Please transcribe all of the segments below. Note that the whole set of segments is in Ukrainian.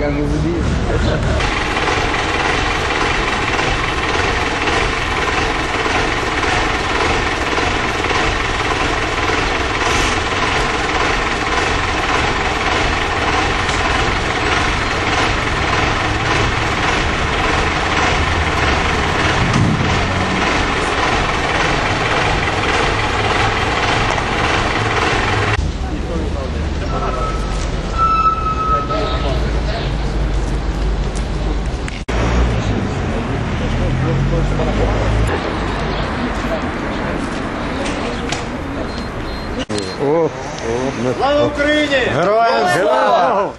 Я не забію. Слава Україні! Героям слава!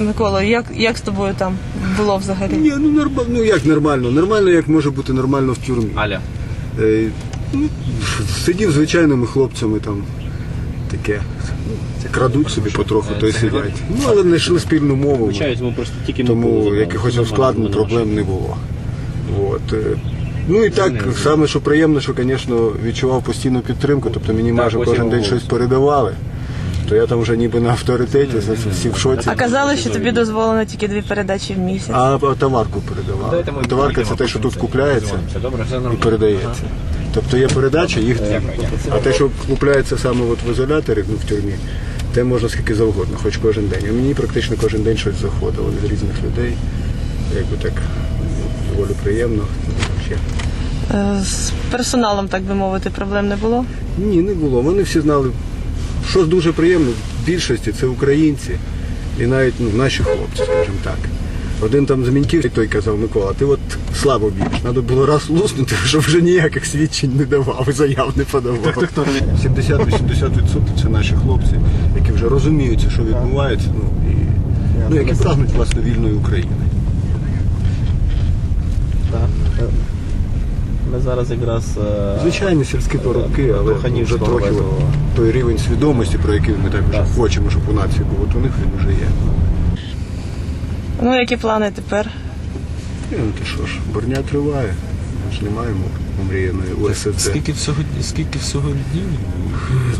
Микола, як, як з тобою там було взагалі? Ні, ну нормально. Ну як нормально? Нормально, як може бути нормально в тюрмі. Аля. Е, ну, сидів звичайними хлопцями там таке. Крадуть собі потроху, то й сидять. Ну, але знайшли спільну мову. Тому якихось ускладнень проблем не було. От. е, Ну і так, саме що приємно, що, звісно, відчував постійну підтримку, тобто мені майже кожен день щось передавали. То я там вже ніби на авторитеті, всі в шоці. А казали, що тобі дозволено тільки дві передачі в місяць. А товарку передавали. Ми Товарка це те, що тут купляється і передається. Тобто є передача, їх дві. А те, що купляється саме от в ізоляторі, ну в тюрмі, те можна скільки завгодно, хоч кожен день. А мені практично кожен день щось заходило від різних людей. Якби так доволі приємно. Е, З персоналом, так би мовити, проблем не було. Ні, не було. Вони всі знали, що дуже приємно, в більшості це українці і навіть ну, наші хлопці, скажімо так. Один там з міньків той казав, Микола, ти от слабо б'єш. Треба було раз луснути, щоб вже ніяких свідчень не давав і заяв не подавав. 70-80% це наші хлопці, які вже розуміють, що відбувається, ну, і, ну, які прагнуть власне вільної України. Ми зараз якраз е, Звичайні сільські поробки, але вже трохи той рівень свідомості, про який ми так вже хочемо, щоб у нації був, от у них він вже є. Ну, які плани тепер? Ну ти що ж, борня триває. Ми ж не маємо омріяної УСЦ. Скільки всього, скільки всього днів?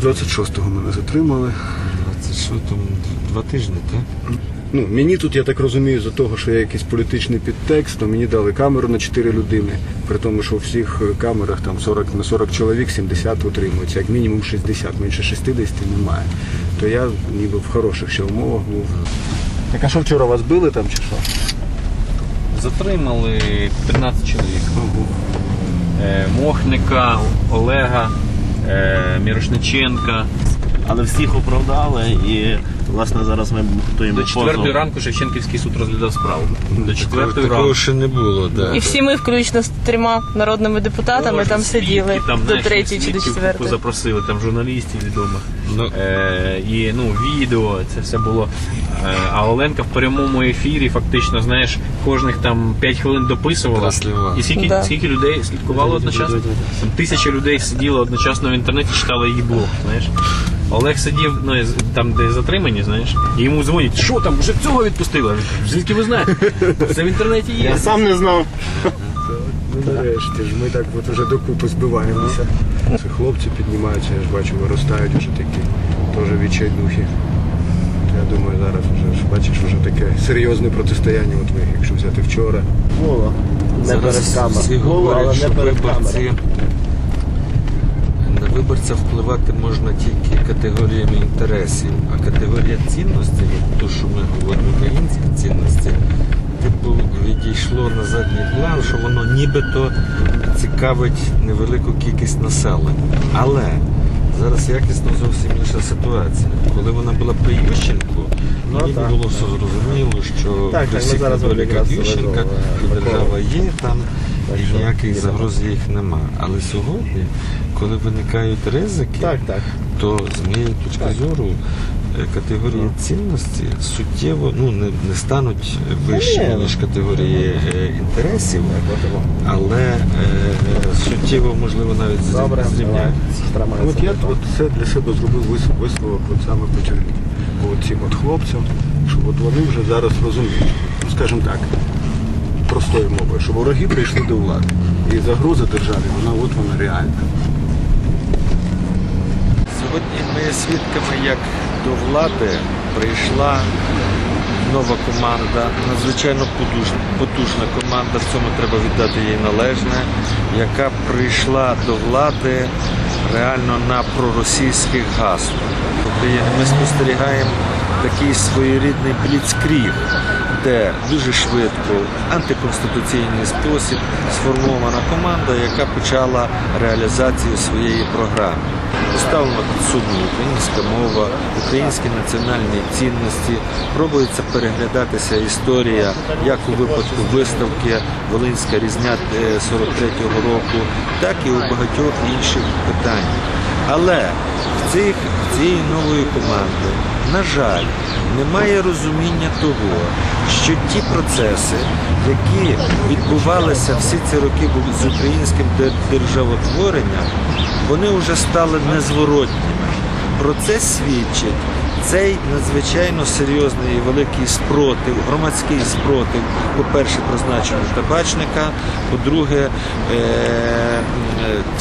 З 26-го мене затримали. 20, що там, два тижні, так? Ну, мені тут, я так розумію, за того, що є якийсь політичний підтекст, то мені дали камеру на 4 людини, при тому, що у всіх е, камерах там 40 на 40 чоловік 70 утримується, як мінімум 60, менше 60 немає. То я ніби в хороших ще умовах був. Так а що вчора вас били там чи що? Затримали 15 чоловік. Е, Мохника, Олега, е, Мірошниченка. Але всіх оправдали і власне зараз ми готуємо До четвертої позов. ранку Шевченківський суд розглядав справу. До четвертої Такого ранку. ще не було, так. І всі ми, включно з трьома народними депутатами, там Свідки, сиділи там, до знаєш, третьої чи до свідків четвертої. Запросили там журналістів відомих. Ну. Е, і ну, відео, це все було. Е, а Оленка в прямому ефірі, фактично, знаєш, кожних там 5 хвилин дописувала. І скільки, Да. скільки людей слідкувало одночасно? Там тисяча людей сиділо одночасно в інтернеті, читали її блог, знаєш. Олег сидів ну, там, де затримані, знаєш, і йому дзвонять, що там, вже цього відпустили? Звідки ви знаєте? Це в інтернеті є. Я сам не знав. Ну нарешті ж ми так от вже докупи збиваємося. Це хлопці піднімаються, я ж бачу, виростають вже такі теж відчайдухи. То Я думаю, зараз вже ж бачиш вже таке серйозне протистояння, от ви, якщо взяти вчора. Було. Не перед камерою. всі говорять, але що не перед камерою. на виборця впливати можна тільки категоріями інтересів, а категорія цінностей, то, що ми говоримо, українські цінності, типу відійшло на задній план, що воно нібито цікавить невелику кількість населення. Але зараз якісно зовсім інша ситуація. Коли вона була при Ющенку, Ну, мені так, було так. все зрозуміло, що Так, при так, всіх недоліках Ющенка що держава є там і ніяких загроз їх нема. Але сьогодні, коли виникають ризики, Так, так. то з моєї точки зору е, категорії цінності суттєво ну, не, не стануть вищими, ніж категорії е, інтересів, але е, можливо, навіть зрі- зрівняються. От я от це для себе зробив вис- висновок от саме по цим от хлопцям, що от вони вже зараз розуміють, скажімо так, простою мовою, що вороги прийшли до влади. І загроза державі, вона от вона реальна. Сьогодні ми свідками, як до влади прийшла нова команда, надзвичайно потужна, потужна команда, в цьому треба віддати їй належне, яка прийшла до влади реально на проросійських гаслах. Тобто ми спостерігаємо такий своєрідний бліцкріг, де дуже швидко, антиконституційний спосіб сформована команда, яка почала реалізацію своєї програми. Поставлена під сумнів українська мова, українські національні цінності. Пробується переглядатися історія, як у випадку виставки Волинська різня е, 43-го року, так і у багатьох інших питань. Але в цих в цієї нової команди, на жаль, немає розуміння того, що ті процеси, які відбувалися всі ці роки з українським державотворенням, вони вже стали незворотніми. Про це свідчить цей надзвичайно серйозний і великий спротив, громадський спротив, по-перше, призначенню табачника, по-друге, е,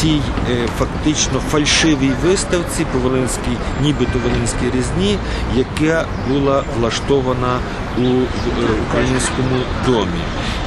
тій е, фактично фальшивій виставці по Волинській, нібито Волинській різні, яка була влаштована у е, українському домі.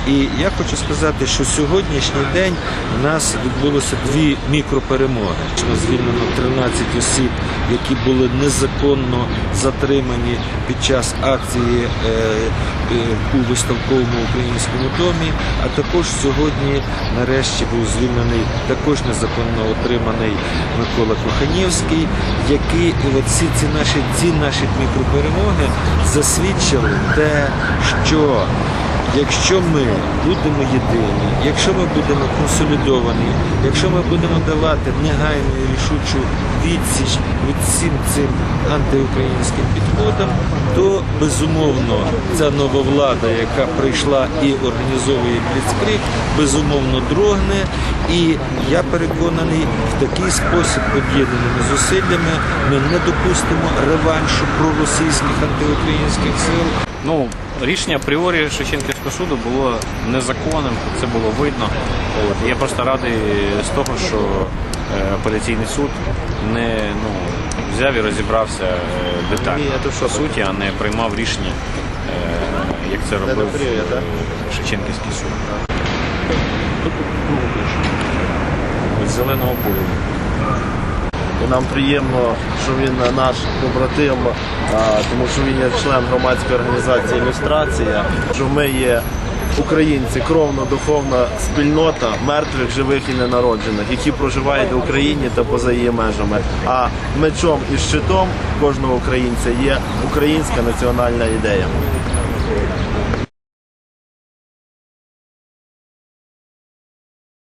І я хочу сказати, що сьогоднішній день у нас відбулося дві мікроперемоги. Звільнено 13 осіб, які були незаконно затримані під час акції е, е, у виставковому українському домі. А також сьогодні, нарешті, був звільнений також незаконно отриманий Микола Коханівський, який всі ці наші ці наші мікроперемоги засвідчили те, що Якщо ми будемо єдині, якщо ми будемо консолідовані, якщо ми будемо давати негайну і рішучу відсіч від всім цим антиукраїнським підходам, то безумовно ця нова влада, яка прийшла і організовує бліцкриг, безумовно дрогне. І я переконаний, в такий спосіб об'єднаними зусиллями ми не допустимо реваншу проросійських антиукраїнських сил. Ну, рішення апріорі Шевченківського суду було незаконним, це було видно. От. Я просто радий з того, що е, апеляційний суд не ну, взяв і розібрався е, детально по суті, а не приймав рішення, е, як це робив Шевченківський суд. З зеленого поля. І нам приємно, що він наш побратим, тому що він є член громадської організації Ілюстрація. Що ми є українці, кровно-духовна спільнота мертвих, живих і ненароджених, які проживають в Україні та поза її межами. А мечом і щитом кожного українця є українська національна ідея.